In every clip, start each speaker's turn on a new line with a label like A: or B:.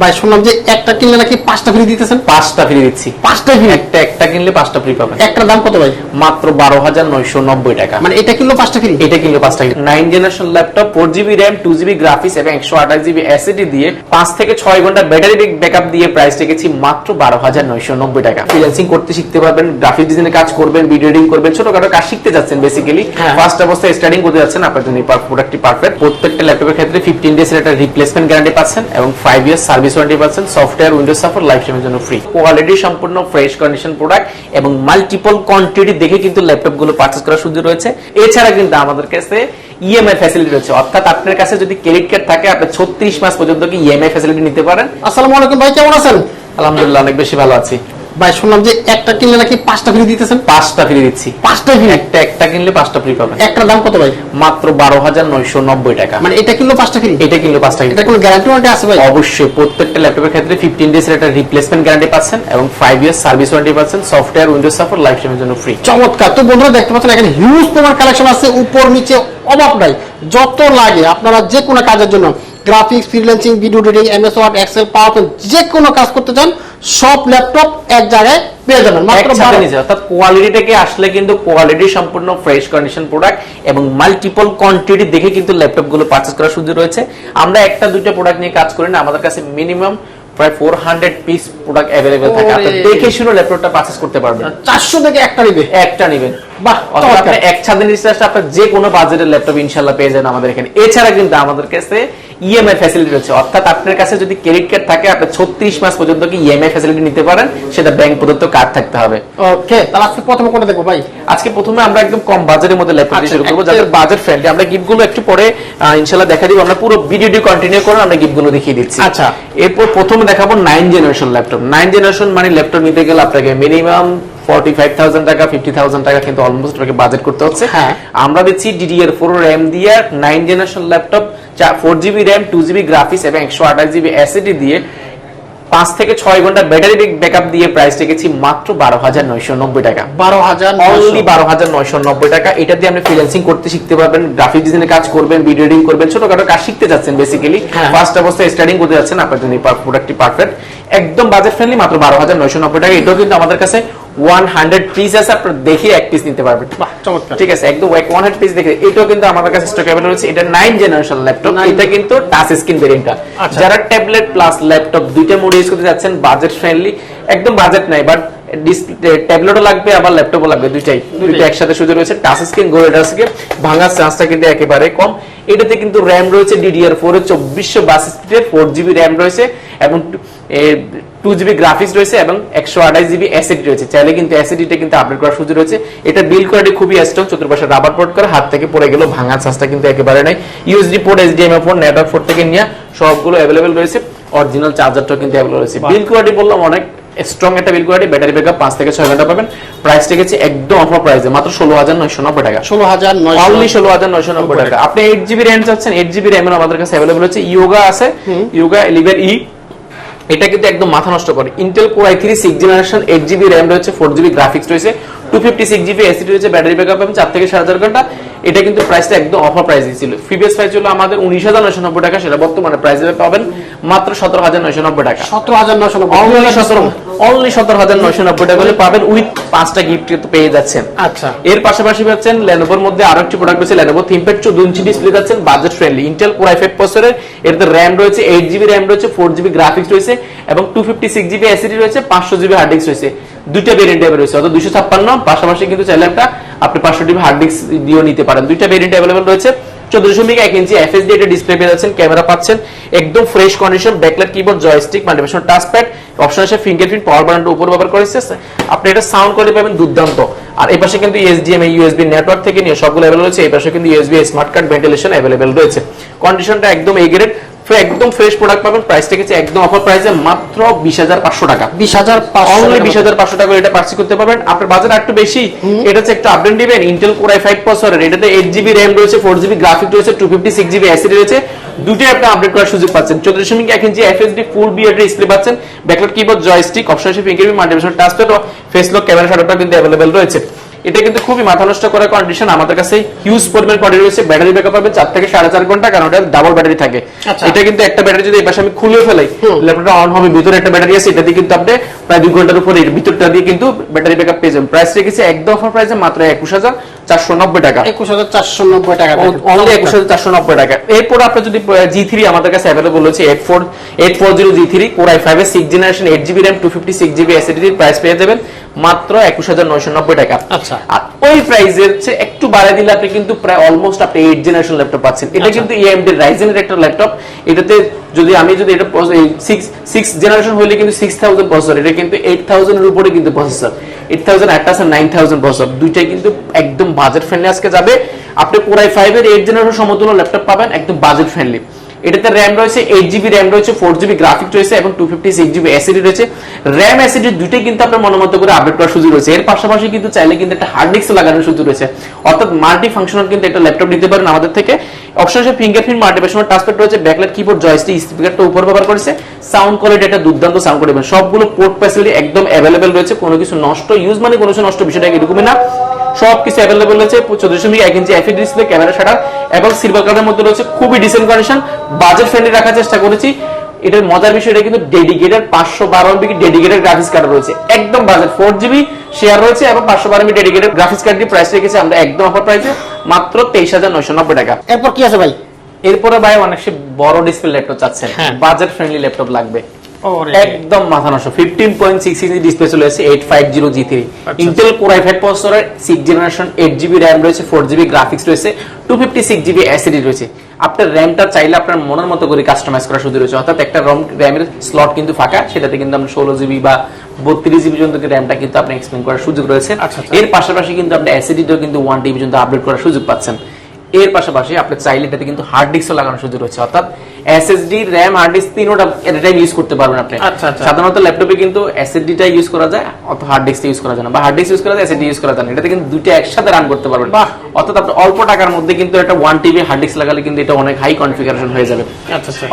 A: ভাই শুনলাম যে একটা কিনলে নাকি পাঁচটা ফ্রি দিতেছেন?
B: পাঁচটা ফ্রি দিচ্ছি।
A: পাঁচটা ফ্রি
B: একটা একটা কিনলে পাঁচটা ফ্রি পাবেন।
A: একটার দাম কত ভাই?
B: মাত্র বারো হাজার নয়শো নব্বই টাকা।
A: মানে এটা কিনলো পাঁচটা ফ্রি
B: এটা কিনলে পাঁচটা nine generation laptop four GB RAM two GB graphics এবং একশো আঠাশ জিবি এসিডি দিয়ে পাঁচ থেকে ছয় ঘণ্টা ব্যাটারি ব্যাকআপ দিয়ে প্রাইস রেখেছি মাত্র বারো হাজার নয়শো নব্বই টাকা। ফ্রিল্যান্সিং করতে শিখতে পারবেন গ্রাফিক ডিজাইনের কাজ করবেন ভিডিও এডিটিং করবেন ছোটখাটো কাজ শিখতে যাচ্ছেন বেসিক্যালি। ফার্স্ট অবস্থায় স্টার্টিং করতে যাচ্ছেন আপনার জন্য প্রোডাক্টটি পারফেক্ট প্রত্যেকটা ল্যাপটপের ক্ষেত্রে ফিফটিন ডেজ একটা রিপ্লেসমেন্ট গ্যারান্টি পাচ্ছেন এবং ফাইভ ইয়ার্স সার্ভিস ওয়ারেন্টি পাচ্ছেন সফটওয়্যার উইন্ডোজ সাপোর্ট লাইফ টাইমের জন্য ফ্রি কোয়ালিটি সম্পূর্ণ ফ্রেশ কন্ডিশন প্রোডাক্ট এবং মাল্টিপল কোয়ান্টিটি দেখে কিন্তু ল্যাপটপগুলো পারচেস করার সুযোগ রয়েছে। এছাড়া কিন্তু আমাদের কাছে ইএমআই ফ্যাসিলিটি রয়েছে। অর্থাৎ আপনার কাছে যদি ক্রেডিট কার্ড থাকে আপনি ছত্রিশ মাস পর্যন্ত কি ইএমআই ফ্যাসিলিটি নিতে পারেন?
A: আসসালামু আলাইকুম ভাই কেমন আছেন?
B: আলহামদুলিল্লাহ অনেক বেশি ভালো আছি।
A: ভাই শুনলাম যে একটা কিনলে নাকি পাঁচটা ফ্রি দিতেছেন?
B: পাঁচটা ফ্রি দিচ্ছি।
A: পাঁচটা ফ্রি
B: একটা একটা কিনলে পাঁচটা ফ্রি পাবেন।
A: একটার দাম কত ভাই?
B: মাত্র বারো হাজার নয়শো নব্বই টাকা।
A: মানে এটা কিনলো পাঁচটা ফ্রি
B: এটা কিনলে পাঁচটা
A: এটা কোনো গ্যারান্টি ওয়ারেন্টি আছে ভাই?
B: অবশ্যই প্রত্যেকটা ল্যাপটপের ক্ষেত্রে ফিফটিন ডেজ একটা রিপ্লেসমেন্ট গ্যারান্টি পাচ্ছেন এবং ফাইভ ইয়ার্স সার্ভিস ওয়ারেন্টি পাচ্ছেন। সফটওয়্যার উইন্ডোজ সাপোর্ট লাইফ টাইমের জন্য ফ্রি
A: চমৎকার। তো বন্ধুরা দেখতে পাচ্ছেন এখানে হিউজ তোমার কালেকশন আছে। উপর নিচে অভাব নাই যত লাগে আপনারা যে কোনো কাজের জন্য। Graphics freelancing video editing MS Word Excel power যে কোনো কাজ করতে চান সব ল্যাপটপ এক জায়গায় পেয়ে যাবেন মাত্র
B: অর্থাৎ কোয়ালিটি থেকে আসলে কিন্তু কোয়ালিটি সম্পূর্ণ ফ্রেশ কন্ডিশন প্রোডাক্ট এবং মাল্টিপল কোয়ান্টিটি দেখে কিন্তু ল্যাপটপগুলো পারচেস করার সুযোগ রয়েছে আমরা একটা দুইটা প্রোডাক্ট নিয়ে কাজ করি না আমাদের কাছে মিনিমাম প্রায় four hundred piece product available থাকে আপনি। দেখে শুনে ল্যাপটপটা পারচেস করতে পারবেন
A: চারশো থেকে একটা নিবে
B: একটা নেবেন। আপনি এক ছাদের নিচে আসলে যে কোনো বাজেটের ল্যাপটপ ইনশাল্লাহ পেয়ে যাবেন আমাদের এখানে। এছাড়া কিন্তু আমাদের কাছে ইএমআই ফ্যাসিলিটি রয়েছে। অর্থাৎ আপনার কাছে যদি ক্রেডিট কার্ড থাকে আপনি ছত্রিশ মাস পর্যন্ত কি ইএমআই ফ্যাসিলিটি নিতে পারেন? সেটা ব্যাংক প্রদত্ত কার্ড থাকতে হবে।
A: ওকে তাহলে আজকে প্রথমে কোনটা দেখব ভাই?
B: আজকে প্রথমে আমরা একদম কম বাজারের মধ্যে ল্যাপটপ দিয়ে
A: আচ্ছা,
B: শুরু করব। যাদের বাজেট ফ্রেন্ডলি আমরা গিফটগুলো একটু পরে ইনশাল্লাহ দেখা দিব। আমরা পুরো ভিডিওটি কন্টিনিউ করে আমরা গিফটগুলো দেখিয়ে দিচ্ছি।
A: আচ্ছা।
B: এরপর প্রথমে দেখাবো nine generation laptop nine generation মানে ল্যাপটপ নিতে গেলে আপনাকে মিনিমাম ফর্টি ফাইভ থাউজেন্ড টাকা ফিফটি থাউজেন্ড টাকা কিন্তু অলমোস্ট আপনাকে বাজেট করতে হচ্ছে।
A: হ্যাঁ।
B: আমরা দিচ্ছি ডিডিআর ফোর র্যাম দিয়ে nine generation laptop four GB RAM two GB graphics এবং একশো আঠাশ জিবি অ্যাসিডি দিয়ে পাঁচ থেকে ছয় ঘণ্টা ব্যাটারি ব্যাকআপ দিয়ে প্রাইস রেখেছি মাত্র বারো হাজার নয়শো নব্বই টাকা।
A: বারো হাজার
B: অনলি বারো হাজার নয়শো নব্বই টাকা। এটা দিয়ে আপনি ফ্রিল্যান্সিং করতে শিখতে পারবেন গ্রাফিক ডিজাইনের কাজ করবেন ভিডিও এডিটিং করবেন ছোটখাটো কাজ শিখতে যাচ্ছেন বেসিক্যালি। ফার্স্ট অবস্থায় স্টার্টিং করতে যাচ্ছেন আপনার জন্য প্রোডাক্টটি পারফেক্ট একদম বাজেট ফ্রেন্ডলি মাত্র বারো হাজার নয়শো নব্বই টাকা। এটাও কিন্তু আমাদের কাছে ওয়ান হান্ড্রেড পিস আছে আপনার দেখে এক পিস নিতে পারবেন।
A: বাহ চমৎকার।
B: ঠিক আছে একদম ওয়ান হান্ড্রেড পিস দেখে এটাও কিন্তু আমাদের কাছে স্টক রয়েছে। এটা নাইন জেনারেশন ল্যাপটপ এটা কিন্তু টাচ স্ক্রিন ভেরিয়েন্টটা। যারা ট্যাবলেট প্লাস ল্যাপটপ দুইটা মোড ইউজ করতে যাচ্ছেন বাজেট ফ্রেন্ডলি একদম বাজেট নাই বাট ট্যাবলেটও লাগবে আবার ল্যাপটপও লাগবে দুইটাই। দুইটা একসাথে সুযোগ রয়েছে টাচ স্ক্রিন থেকে ভাঙার চান্সটা কিন্তু একেবারে কম। এটাতে কিন্তু র্যাম রয়েছে ডিডিআর ফোর চব্বিশশো বাস স্পিডের ফোর জিবি র্যাম রয়েছে এবং টু জিবি গ্রাফিক্স রয়েছে এবং একশো আঠাশ জিবি অ্যাসিডি রয়েছে। চাইলে কিন্তু অ্যাসিডিটা কিন্তু আপডেট করার সুযোগ রয়েছে। এটা বিল কোয়ালিটি খুবই স্ট্রং চতুর্পাশে রাবার পোর্ট করে হাত থেকে পড়ে গেলেও ভাঙার চান্সটা কিন্তু একেবারে নাই। USB port HDMI port network port থেকে নিয়ে সবগুলো অ্যাভেলেবেল রয়েছে। অরিজিনাল চার্জারটাও কিন্তু অ্যাভেলেবল রয়েছে। বিল কোয়ালিটি বললাম অনেক স্ট্রং একটা বিল কোয়ালিটি ব্যাটারি ব্যাকআপ পাঁচ থেকে ছয় ঘণ্টা পাবেন। প্রাইস রেখেছে একদম অফার প্রাইসে মাত্র ষোলো হাজার নয়শো নব্বই টাকা।
A: ষোলো হাজার
B: অনলি ষোলো হাজার নয়শো নব্বই টাকা। আপনি এইট জিবি র্যাম চাচ্ছেন এইট জিবি র্যাম আমাদের কাছে অ্যাভেলেবল হচ্ছে। ইয়োগা আছে ইয়োগা ইলেভেন ই এটা কিন্তু একদম মাথা নষ্ট করে। Intel core i three six generation eight GB RAM রয়েছে ফোর জিবি গ্রাফিক্স রয়েছে two fifty six GB SSD রয়েছে ব্যাটারি ব্যাকআপ এবং চার থেকে সাড়ে চার ঘণ্টা। এটা কিন্তু প্রাইসটা একদম অফার প্রাইস ছিল। প্রিভিয়াস প্রাইস ছিল আমাদের উনিশ হাজার নয়শো নব্বই টাকা সেটা বর্তমানে প্রাইস পাবেন। মাত্র সতেরো হাজার নয়শো নব্বই টাকা।
A: সতেরো হাজার নয়শো
B: অনলি সতেরো অনলি সতেরো হাজার নয়শো নব্বই টাকা হলে পাবেন উইথ পাঁচটা গিফট পেয়ে যাচ্ছেন।
A: আচ্ছা।
B: এর পাশাপাশি পাচ্ছেন লেনোভোর মধ্যে আরও একটি প্রোডাক্ট রয়েছে লেনোভো থিমপ্যাড চোদ্দ ইঞ্চি ডিসপ্লে পাচ্ছেন budget friendly Intel core i five প্রসেসরের এটাতে র্যাম রয়েছে এইট জিবি র্যাম রয়েছে ফোর জিবি গ্রাফিক্স রয়েছে এবং two fifty six GB SSD রয়েছে পাঁচশো জিবি হার্ড ডিস্ক রয়েছে। দুইটা ভেরিয়েন্ট রয়েছে অর্থাৎ দুশো ছাপ্পান্ন পাশাপাশি কিন্তু চাইলে একটা আপনি পাঁচশো জিবি হার্ড ডিস্ক দিয়েও নিতে পারেন। দুইটা ভেরিয়েন্ট অ্যাভেলেবল রয়েছে। চোদ্দ দশমিক পাওয়ার উপর ব্যবহার করেছে আপনি সাউন্ড পাবেন দুর্দান্ত। আর এই পাশে কিন্তু এসডিএম ইউএসবি নেটওয়ার্ক থেকে নিয়ে সবগুলো রয়েছে। এই পাশে কিন্তু ইউএসবি স্মার্ট কার্ড ভেন্টিলেশন রয়েছে। কন্ডিশনটা একদম এই গ্রেড একদম ফ্রেশ প্রোডাক্ট পাবেন। প্রাইসটা গেছে একদম অফার প্রাইসে মাত্র বিশ হাজার পাঁচশো টাকা।
A: বিশ হাজার
B: অনলি বিশ হাজার পাঁচশো টাকা এটা পার্সি করতে পারবেন। আপনার বাজার একটু বেশি। এটা হচ্ছে একটু আপডেট দিবেন। ইন্টেল কোর আই ফাইভ প্রসেসরের এটাতে এইট জিবি র্যাম রয়েছে ফোর জিবি গ্রাফিক রয়েছে two fifty six GB SSD রয়েছে। দুটোই আপনি আপডেট করার সুযোগ পাচ্ছেন। চোদ্দ দশমিক এক ইঞ্চি এফএসডি ফুল বিয়ার ডিসপ্লে পাচ্ছেন। Backlight keyboard joystick option fingerprint মাল্টিপেশন touch pad ও ফেস লক ক্যামেরা শাটারটা কিন্তু অ্যাভেলেবেল রয়েছে। এটা কিন্তু খুবই মাথা নষ্ট করার কন্ডিশন আমাদের কাছে হিউজ পরিমাণ কোয়ান্টিটি রয়েছে। ব্যাটারি ব্যাকআপ পাবেন চার থেকে সাড়ে চার ঘণ্টা কারণ এটা ডাবল ব্যাটারি থাকে।
A: আচ্ছা।
B: এটা কিন্তু একটা ব্যাটারি যদি এই পাশে আমি খুলে ফেলাই ল্যাপটপটা অন হবে ভিতরে একটা ব্যাটারি আছে এটা দিয়ে কিন্তু আপনি প্রায় দুই ঘণ্টার উপরে ভিতরটা দিয়ে কিন্তু ব্যাটারি ব্যাকআপ পেয়ে যাবেন। প্রাইস রেখেছে একদম অফার প্রাইসে মাত্র একুশ হাজার চারশো নব্বই টাকা।
A: একুশ হাজার চারশো নব্বই টাকা
B: অনলি একুশ হাজার চারশো নব্বই টাকা। এরপর আপনার যদি জি থ্রি আমাদের কাছে অ্যাভেলেবল হচ্ছে eight four eight four zero G three core i five এর six generation eight GB RAM two fifty six GB এসিডির price পেয়ে যাবেন। মাত্র একুশ হাজার নয়শো নব্বই টাকা।
A: আচ্ছা।
B: আর ওই প্রাইসের চেয়ে একটু বাড়ায় দিলে আপনি কিন্তু প্রায় অলমোস্ট আপনি এইট জেনারেশন ল্যাপটপ পাচ্ছেন। এটা
A: আচ্ছা।
B: কিন্তু এএমডি রাইজেনের একটা ল্যাপটপ এটাতে যদি আমি যদি এটা সিক্স সিক্স জেনারেশন হলে কিন্তু সিক্স থাউজেন্ড প্রসেসর এটা কিন্তু এইট থাউজেন্ডের উপরে কিন্তু processor eight thousand nine thousand processor দুইটাই কিন্তু একদম বাজেট ফ্রেন্ডলি আজকে যাবে। আপনি কোরাই ফাইভ এর এইট জেনারেশন সমতুল্য ল্যাপটপ পাবেন একদম বাজেট ফ্রেন্ডলি এটাতে র্যাম রয়েছে এইট জিবি র্যাম রয়েছে ফোর জিবি গ্রাফিক রয়েছে এবং two fifty six GB SSD রয়েছে। র্যাম এসিডি দুটোই কিন্তু আপনার মনোমত করে আপডেট করার সুযোগ রয়েছে। এর পাশাপাশি কিন্তু চাইলে কিন্তু একটা হার্ড ডিস্ক লাগানোর সুযোগ রয়েছে। অর্থাৎ মাল্টি ফাংশনাল কিন্তু একটা ল্যাপটপ নিতে পারেন আমাদের থেকে। অপশন অপশনে ফিঙ্গারপ্রিন্ট মাল্টিপেশনের টাচপ্যাড রয়েছে ব্যাকলাইট কিবোর্ড জয়স্টিক স্পিকারটা উপর ব্যবহার করেছে। সাউন্ড কোয়ালিটি একটা দুর্দান্ত সাউন্ড কোয়ালিটি সবগুলো পোর্ট ফ্যাসিলিটি একদম অ্যাভেলেবেল রয়েছে। কোনো কিছু নষ্ট ইউজ মানে কোনো কিছু নষ্ট বিষয়টা এরকমই না। সবকিছু অ্যাভেলেবল রয়েছে চোদ্দ দশমিক এক ইঞ্চি এফি ক্যামেরা শাটার এবং সিলভার কালারের মধ্যে রয়েছে, খুবই ডিসেন্ট কন্ডিশন বাজেট ফ্রেন্ডলি রাখার চেষ্টা করেছি। এটার মজার বিষয় এটা কিন্তু ডেডিকেটেড পাঁচশো বারো এমবি ডেডিকেটেড গ্রাফিক্স কার্ড রয়েছে। একদম বাজেট ফোর জিবি শেয়ার রয়েছে এবং পাঁচশো বারো এমবি ডেডিকেটেড গ্রাফিক্স কার্ডটি প্রাইস রেখেছে আমরা একদম অফার প্রাইসে মাত্র তেইশ হাজার নয়শো নব্বই টাকা।
A: এরপর কি আছে ভাই?
B: এরপরে ভাই অনেক বড় ডিসপ্লে ল্যাপটপ
A: চাচ্ছে।
B: বাজেট ফ্রেন্ডলি ল্যাপটপ লাগবে। একদম মাথা নষ্ট। ফিফটিন পয়েন্ট সিক্স ইঞ্চি ডিসপ্লে চলে এসেছে eight five zero G three Intel core i five প্রসেসরের six generation eight GB RAM রয়েছে ফোর জিবি গ্রাফিক্স রয়েছে two fifty six GB SSD রয়েছে। আপনার র্যামটা চাইলে আপনার মনের মতো করে কাস্টমাইজ করার সুযোগ রয়েছে। অর্থাৎ একটা রম র্যামের স্লট কিন্তু ফাঁকা সেটাতে কিন্তু আমরা ষোলো জিবি বা বত্রিশ জিবি পর্যন্ত র্যামটা কিন্তু আপনি এক্সপ্লেন করার সুযোগ রয়েছে।
A: আচ্ছা, আচ্ছা।
B: এর পাশাপাশি কিন্তু আপনি এসিডিটাও কিন্তু ওয়ান টিবি পর্যন্ত আপডেট করার সুযোগ পাচ্ছেন। এর পাশাপাশি আপনি চাইলে এটাতে কিন্তু হার্ড ডিস্কও লাগানোর সুযোগ রয়েছে অর্থাৎ এসএসডি র্যাম হার্ড ডিস্ক তিনটা এট টাইম ইউজ করতে পারবেন আপনি
A: আচ্ছা, আচ্ছা।
B: সাধারণত ল্যাপটপে কিন্তু এসএসডিটা ইউজ করা যায় অত হার্ড ডিস্ক ইউজ করা যায় না বা হার্ড ডিস্ক ইউজ করা যায় এসএসডি ইউজ করা যায় না এটাতে কিন্তু দুটো একসাথে রান করতে পারবেন
A: বাহ।
B: অর্থাৎ আপনি অল্প টাকার মধ্যে কিন্তু একটা ওয়ান টিবি হার্ড ডিস্ক লাগালে কিন্তু এটা অনেক হাই কনফিগারেশন হয়ে যাবে।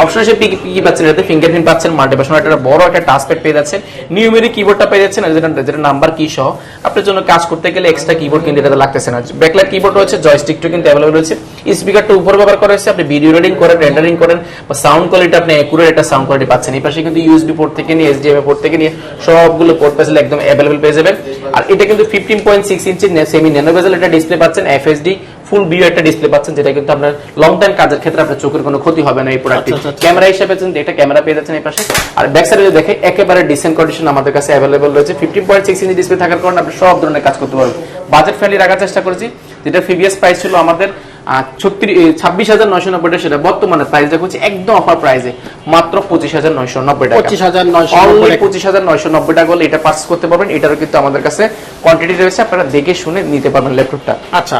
B: অপশন হিসেবে কি পাচ্ছেন এটাতে ফিঙ্গারপ্রিন্ট পাচ্ছেন মাল্টিপাশন একটা বড় একটা টাচপ্যাড পেয়ে যাচ্ছেন নিউমেরিক কিবোর্ডটা পেয়ে যাচ্ছেন যেটা যেটা নাম্বার কি সহ। আপনার জন্য কাজ করতে গেলে এক্সট্রা কিবোর্ড কিন্তু এটাতে লাগতেছে না। ব্যাকলাইট কিবোর্ড রয়েছে জয়স্টিকটা কিন্তু অ্যাভেলেবল রয়েছে। স্পিকারটা উপর ব্যবহার করা হয়েছে আপনি ভিডিও রেডিং করেন রেন্ডারিং করেন বা সাউন্ড কোয়ালিটি আপনি একুরেট একটা সাউন্ড কোয়ালিটি পাচ্ছেন। এই পাশে কিন্তু ইউএসবি পোর্ট থেকে নিয়ে এসডিএমআই পোর্ট থেকে নিয়ে সবগুলো পোর্ট পেসেল একদম অ্যাভেলেবল পেয়ে যাবেন। আর এটা কিন্তু fifteen point six inch semi একটা ডিসপ্লে পাচ্ছেন এফএসডি ফুল ভিউ একটা ডিসপ্লে পাচ্ছেন যেটা কিন্তু আপনার লং টাইম কাজের ক্ষেত্রে আপনার চোখের কোনো ক্ষতি হবে না এই প্রোডাক্টটি
A: আচ্ছা, আচ্ছা।
B: ক্যামেরা হিসেবে এটা ক্যামেরা পেয়ে যাচ্ছেন এই পাশে। আর ব্যাক সাইডে যদি দেখে একেবারে ডিসেন্ট কন্ডিশন আমাদের কাছে অ্যাভেলেবল রয়েছে। ফিফটিন পয়েন্ট সিক্স ইঞ্চি ডিসপ্লে থাকার কারণে আপনি সব ধরনের কাজ করতে পারবেন। বাজেট ফ্রেন্ডলি রাখার চেষ্টা করেছি। যেটা প্রিভিয়াস প্রাইস ছিল আমাদের ছত্রিশ ছাব্বিশ হাজার নয়শো নব্বই টাকা সেটা বর্তমানে প্রাইস দেখা হচ্ছে একদম অফার প্রাইসে মাত্র পঁচিশ হাজার নয়শো নব্বই টাকা।
A: পঁচিশ হাজার নয়শো
B: পঁচিশ হাজার নয়শো নব্বই টাকা হলে এটা করতে পারবেন। এটারও কিন্তু আমাদের কাছে কোয়ান্টিটি রয়েছে। আপনারা দেখে শুনে নিতে পারবেন ল্যাপটপটা
A: আচ্ছা।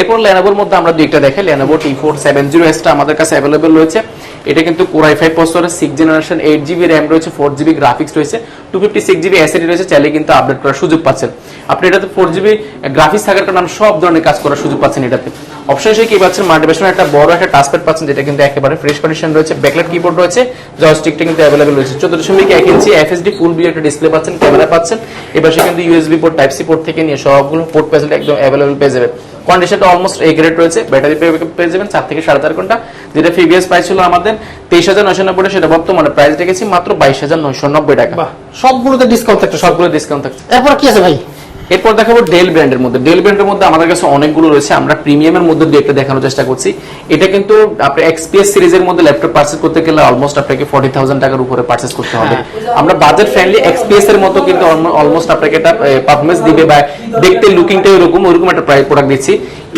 B: এরপর লেনোভোর মধ্যে আমরা দুইটা দেখাই। Lenovo T four seven zero এসটা আমাদের কাছে অ্যাভেলেবল রয়েছে। এটা কিন্তু কোরাই ফাইভ প্রসেসরের six generation eight GB RAM রয়েছে ফোর জিবি গ্রাফিক্স রয়েছে two fifty six GB SSD রয়েছে, চাইলে কিন্তু আপডেট করার সুযোগ পাচ্ছেন। আপনি এটাতে ফোর জিবি গ্রাফিক্স থাকার কারণে আপনি সব ধরনের কাজ করার সুযোগ পাচ্ছেন এটাতে। অপশন হিসেবে কি পাচ্ছেন? মাল্টিপেশনের একটা বড় একটা টাচপ্যাড পাচ্ছেন, যেটা কিন্তু একেবারে ফ্রেশ কন্ডিশন রয়েছে। ব্যাকলাইট কিবোর্ড রয়েছে জয়স্টিকটা কিন্তু অ্যাভেলেবল রয়েছে। চোদ্দ দশমিক এক ইঞ্চি এফএসডি ফুল ভিউ একটা ডিসপ্লে পাচ্ছেন ক্যামেরা পাচ্ছেন। এবার সে কিন্তু USB port type C port থেকে নিয়ে সবগুলো পোর্ট ফ্যাসিলিটি একদম অ্যাভেলেবল পেয়ে যাবে কন্ডিশনটা অলমোস্ট এ গ্রেড রয়েছে। ব্যাটারি পেয়ে যাবেন চার থেকে সাড়ে চার ঘণ্টা। যেটা প্রিভিয়াস প্রাইস ছিল আমাদের তেইশ হাজার নয়শো নব্বই সেটা বর্তমানে প্রাইস রেখেছি মাত্র বাইশ হাজার নয়শো নব্বই টাকা।
A: সবগুলোতে ডিসকাউন্ট থাকছে
B: সবগুলো ডিসকাউন্ট থাকছে।
A: এরপর কি আছে ভাই?
B: এরপর দেখাবো ডেল ব্র্যান্ডের মধ্যে। ডেল ব্র্যান্ডের মধ্যে আমাদের কাছে অনেকগুলো রয়েছে আমরা প্রিমিয়ামের মধ্যে দিয়ে একটা দেখানোর চেষ্টা করছি। এটা কিন্তু আপনি এক্সপিএস সিরিজের মধ্যে ল্যাপটপ পারচেজ করতে গেলে অলমোস্ট আপনাকে ফর্টি থাউজেন্ড টাকার উপরে পারচেজ করতে হবে। আমরা বাজেট ফ্রেন্ডলি এক্সপিএস এর মতো কিন্তু অলমোস্ট আপনাকে এটা পারফরমেন্স দিবে বা দেখতে লুকিংটা এরকম ওরকম একটা প্রাইস প্রোডাক্ট দিচ্ছি।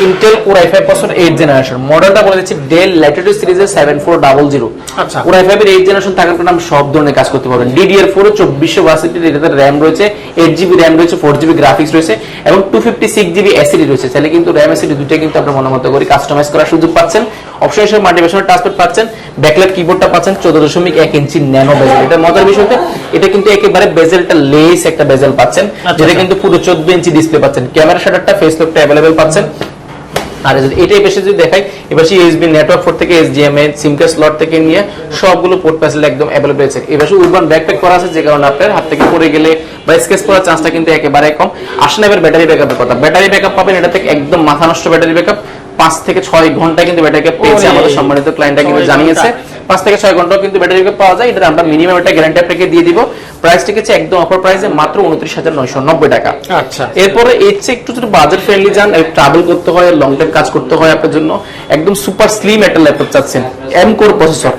B: Intel core i five percent eight generation মডেলটা বলে দিচ্ছি ডেল ল্যাটিটিউড সিরিজের সেভেন ফোর ডাবল জিরো
A: আচ্ছা।
B: কোর আই ফাইভের এইট জেনারেশন থাকার কারণে আপনি সব ধরনের কাজ করতে পারবেন ডিডিআর ফোর চব্বিশশো ভার্সিটির এটাতে র্যাম রয়েছে এইট জিবি র্যাম রয়েছে ফোর জিবি গ্রাফিক্স রয়েছে এবং two fifty six GB SSD রয়েছে। তাহলে কিন্তু র্যাম এসিডি দুইটা কিন্তু আপনার মতো করে কাস্টমাইজ করার সুযোগ পাচ্ছেন। অপশন হিসেবে মাল্টিভেশনের টাচপ্যাড পাচ্ছেন ব্যাকলাইট কিবোর্ডটা পাচ্ছেন চোদ্দ দশমিক এক ইঞ্চি ন্যানো বেজেল এটা মজার বিষয় এটা কিন্তু একেবারে বেজেলটা লেস একটা বেজেল পাচ্ছেন
A: আচ্ছা,
B: যেটা
A: আচ্ছা।
B: কিন্তু পুরো চোদ্দ ইঞ্চি ডিসপ্লে পাচ্ছেন। ক্যামেরা শাটারটা ফেস লকটা অ্যাভেলেবেল পাচ্ছেন। আর এটাই বেশি যদি দেখাই, এবার সেই ইউএসবি নেটওয়ার্ক পোর্ট থেকে এসডিএমএ সিম কার্ড স্লট থেকে নিয়ে সবগুলো পোর্ট প্যাসেল একদম অ্যাভেলেবল আছে এবার উরবান ব্যাকপ্যাক করা আছে, যে কারণে আপনার হাত থেকে পড়ে গেলে বা স্কেচ করার চান্সটা কিন্তু একেবারে কম। আসলে এবার ব্যাটারি ব্যাকআপের কথা। ব্যাটারি ব্যাকআপ পাবেন, এটা থেকে একদম মাথা নষ্ট ব্যাটারি ব্যাকআপ পাঁচ থেকে ছয় ঘণ্টা কিন্তু ব্যাটারি ব্যাকআপ পেয়েছে আমাদের সম্মানিত ক্লায়েন্টরা কিন্তু জানিয়েছে। পাঁচ থেকে ছয় ঘন্টাও কিন্তু ব্যাটারি ব্যাকআপ পাওয়া যায়। এটা আমরা মিনিমাম একটা গ্যারান্টি আপনাকে দিয়ে দিব। প্রাইসটি হচ্ছে একদম অফার প্রাইসে মাত্র উনত্রিশ হাজার নয়শো নব্বই টাকা।
A: আচ্ছা।
B: এরপরে এর চেয়ে একটু যদি বাজেট ফ্রেন্ডলি যান ট্রাভেল করতে হয় লং টাইম কাজ করতে হয় আপনার জন্য একদম সুপার স্লিম একটা ল্যাপটপ চাচ্ছেন। এম কোর প্রসেসর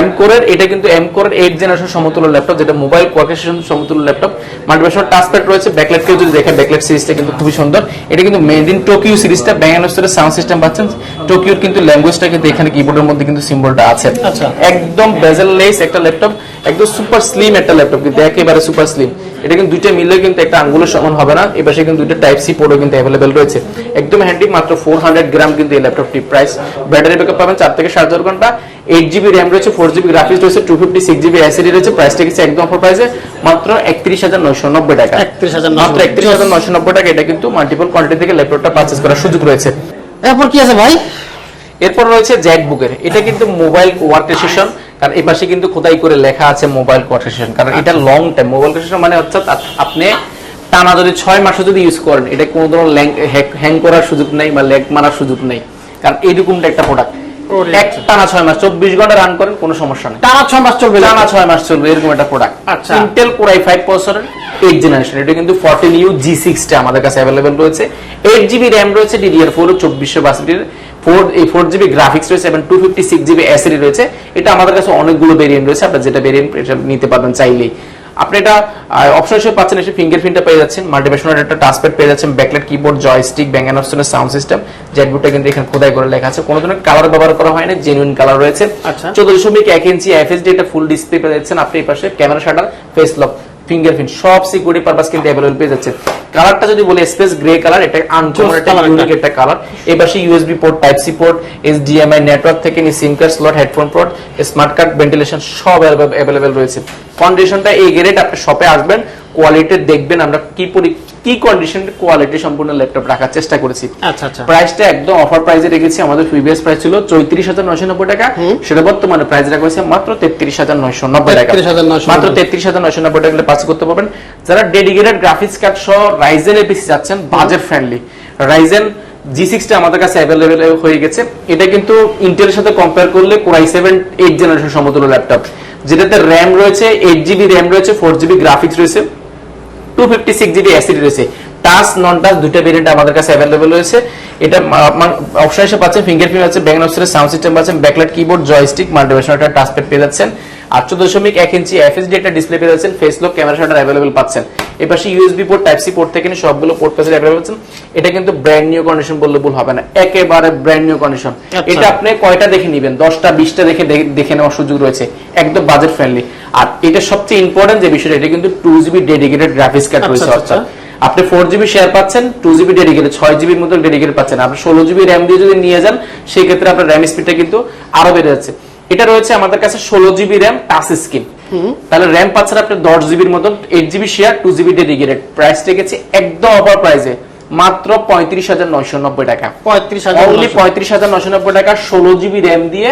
B: এম কোরের এটা কিন্তু এমকোরের এইট জেনারেশন সমতুল্য ল্যাপটপ যেটা মোবাইল কোয়াকেশন সমতুল্য ল্যাপটপ মাল্টিপ্যাশন টাচপ্যাড রয়েছে ব্যাকলাইট কেউ যদি দেখেন ব্যাকলাইট সিরিজটা কিন্তু খুবই সুন্দর। এটা কিন্তু মেড ইন টোকিও সিরিজটা ব্যাঙ্গানোস্টারের সাউন্ড সিস্টেম পাচ্ছেন। টোকিওর কিন্তু ল্যাঙ্গুয়েজটা কিন্তু এখানে কিবোর্ডের মধ্যে কিন্তু সিম্বলটা আছে।
A: আচ্ছা।
B: একদম বেজেললেস একটা ল্যাপটপ একদম সুপার স্লিম একটা ল্যাপটপ কিন্তু একেবারে সুপার স্লিম এটা কিন্তু দুইটা মিলে কিন্তু একটা আঙ্গুলের সমান হবে না। এবার কিন্তু দুইটা টাইপ সি পোর্টও কিন্তু অ্যাভেলেবেল রয়েছে। একদম হ্যান্ডি মাত্র ফোর হান্ড্রেড গ্রাম কিন্তু এই ল্যাপটপটি প্রাইস ব্যাটারি ব্যাকআপ পাবেন চার থেকে সাড়ে চার ঘণ্টা। এইট জিবি র্যাম রয়েছে ফোর জিবি গ্রাফিক্স রয়েছে two fifty six GB SSD রয়েছে। প্রাইসটা কিছু একদম অফার প্রাইসে মাত্র একত্রিশ হাজার নয়শো নব্বই টাকা।
A: 31,990
B: মাত্র একত্রিশ হাজার নয়শো নব্বই টাকা। এটা কিন্তু মাল্টিপল কোয়ান্টিটি থেকে ল্যাপটপটা পারচেস করার সুযোগ রয়েছে।
A: এরপর কি আছে ভাই?
B: এরপর রয়েছে জ্যাক বুকের এটা কিন্তু মোবাইল ওয়ার্কেশন কারণ এই পাশে কিন্তু খোদাই করে লেখা আছে মোবাইল ওয়ার্কেশন কারণ এটা লং টাইম মোবাইল ওয়ার্কেশন মানে হচ্ছে আপনি টানা যদি ছয় মাসও যদি ইউজ করেন এটা কোনো ধরনের হ্যাং করার সুযোগ নেই বা ল্যাগ মারার সুযোগ নেই। কারণ এইরকমটা একটা প্রোডাক্ট এক টানা ছয় মাস চব্বিশ ঘণ্টা রান করেন কোনো সমস্যা নেই।
A: টানা ছয় মাস চলবে
B: টানা ছয় মাস চলবে এরকম একটা প্রোডাক্ট
A: আচ্ছা।
B: ইন্টেল কোরাই ফাইভ প্রসেসরের এইট জেনারেশন এটা কিন্তু ফোরটিন ইউ জি সিক্সটা আমাদের কাছে অ্যাভেলেবেল রয়েছে। এইট জিবি র্যাম রয়েছে ডিডিআর ফোর চব্বিশশো বাষট্টির ফোর এই ফোর জিবি গ্রাফিক্স রয়েছে এবং টু ফিফটি সিক্স জিবি রয়েছে। এটা আমাদের কাছে অনেকগুলো ভেরিয়েন্ট রয়েছে। আপনার যেটা ভেরিয়েন্ট নিতে পারবেন চাইলেই। আপনি এটা অপশন হিসেবে পাচ্ছেন এসে ফিঙ্গারপ্রিন্টটা পেয়ে যাচ্ছেন। মাল্টিপেশনাল একটা টাচপ্যাড পেয়ে যাচ্ছেন backlight keyboard joystick Bang and অপশনের সাউন্ড সিস্টেম জেটবুটটা কিন্তু এখানে খোদাই করে লেখা আছে। কোনো ধরনের কালার ব্যবহার করা হয়নি না জেনুইন কালার রয়েছে।
A: আচ্ছা।
B: চোদ্দ দশমিক এক ইঞ্চি এফএসডি এটা ফুল ডিসপ্লে পেয়ে যাচ্ছেন আপনি এই পাশে। Camera shutter face lock fingerprint সব সিকিউরিটি পারপাস কিন্তু অ্যাভেলেবল পেয়ে যাচ্ছে কালারটা যদি বলি স্পেস গ্রে কালার এটা আনকমন একটা ইউনিক একটা। কালার এই পাশে USB port type C port HDMI network থেকে নিয়ে SIM card slot headphone port smart card ventilation সব অ্যাভেলেবেল রয়েছে। কন্ডিশনটা এই গ্রেড আপনি শপে আসবেন কোয়ালিটি দেখবেন আমরা কি পরি- কি কন্ডিশন কোয়ালিটি সম্পূর্ণ ল্যাপটপ রাখার চেষ্টা করেছি।
A: আচ্ছা আচ্ছা।
B: প্রাইসটা একদম অফার প্রাইসে রেখেছি আমাদের প্রিভিয়াস প্রাইস ছিল চৌত্রিশ হাজার নয়শো নব্বই টাকা। সেটা বর্তমানে প্রাইস রাখা হয়েছে মাত্র তেত্রিশ হাজার নয়শো নব্বই টাকা। মাত্র তেত্রিশ হাজার নয়শো নব্বই টাকা পাস করতে পারবেন যারা ডেডিকেটেড গ্রাফিক্স কার্ড সহ রাইজেন এর পিসি যাচ্ছেন বাজেট ফ্রেন্ডলি রাইজেন জি সিক্সটা আমাদের কাছে অ্যাভেলেবেল হয়ে গেছে। এটা কিন্তু ইন্টেলের সাথে কম্পেয়ার করলে core i seven eight generation সমতুল্য ল্যাপটপ যেটাতে র্যাম রয়েছে এইট জিবি র্যাম রয়েছে ফোর জিবি গ্রাফিক্স রয়েছে two fifty six GB SSD রয়েছে। টাচ নন টাচ দুইটা ভেরিয়েন্ট আমাদের কাছে অ্যাভেলেবল রয়েছে। এটা অপশন হিসেবে পাচ্ছেন ফিঙ্গারপ্রিন্ট আছে ব্যাঙ্গন অফিসের সাউন্ড সিস্টেম পাচ্ছেন ব্যাকলাইট কিবোর্ড জয়স্টিক মাল্টিভেশন একটা টাচপ্যাড পেয়ে যাচ্ছেন। চোদ্দ দশমিক এক ইঞ্চি এফএসডি একটা ডিসপ্লে পেয়ে যাচ্ছেন face lock camera shutter available পাচ্ছেন। এই পাশে USB port type C port থেকে সবগুলো পোর্ট পেয়ে অ্যাভেলেবল পাচ্ছেন। এটা কিন্তু ব্র্যান্ড নিউ কন্ডিশন বললে ভুল হবে না একেবারে ব্র্যান্ড নিউ কন্ডিশন
A: আচ্ছা।
B: এটা আপনি কয়টা দেখে নেবেন? দশটা বিশটা দেখে দেখে- নেওয়ার সুযোগ রয়েছে একদম বাজেট ফ্রেন্ডলি আর এটা সবচেয়ে ইম্পর্টেন্ট যে বিষয়টা এটা কিন্তু two GB dedicated graphics card
A: আচ্ছা,
B: রয়েছে
A: আচ্ছা।
B: অর্থাৎ আপনি ফোর জিবি শেয়ার পাচ্ছেন টু জিবি ডেডিকেটেড ছয় জিবির মতো ডেডিকেটেড পাচ্ছেন আপনি ষোলো জিবি র্যাম দিয়ে যদি নিয়ে যান সেই ক্ষেত্রে আপনার র্যাম স্পিডটা কিন্তু আরও বেড়ে যাচ্ছে এটা রয়েছে আমাদের কাছে ষোলো জিবি র্যাম টাচ স্ক্রিন তাহলে র্যাম পাচ্ছেন আপনি দশ জিবির মতন eight GB share two GB dedicated price রেখেছে একদম অফার প্রাইসে মাত্র পঁয়ত্রিশ হাজার নয়শো নব্বই টাকা
A: পঁয়ত্রিশ হাজার
B: পঁয়ত্রিশ হাজার নশো নব্বই টাকা ষোলো জিবি র্যাম দিয়ে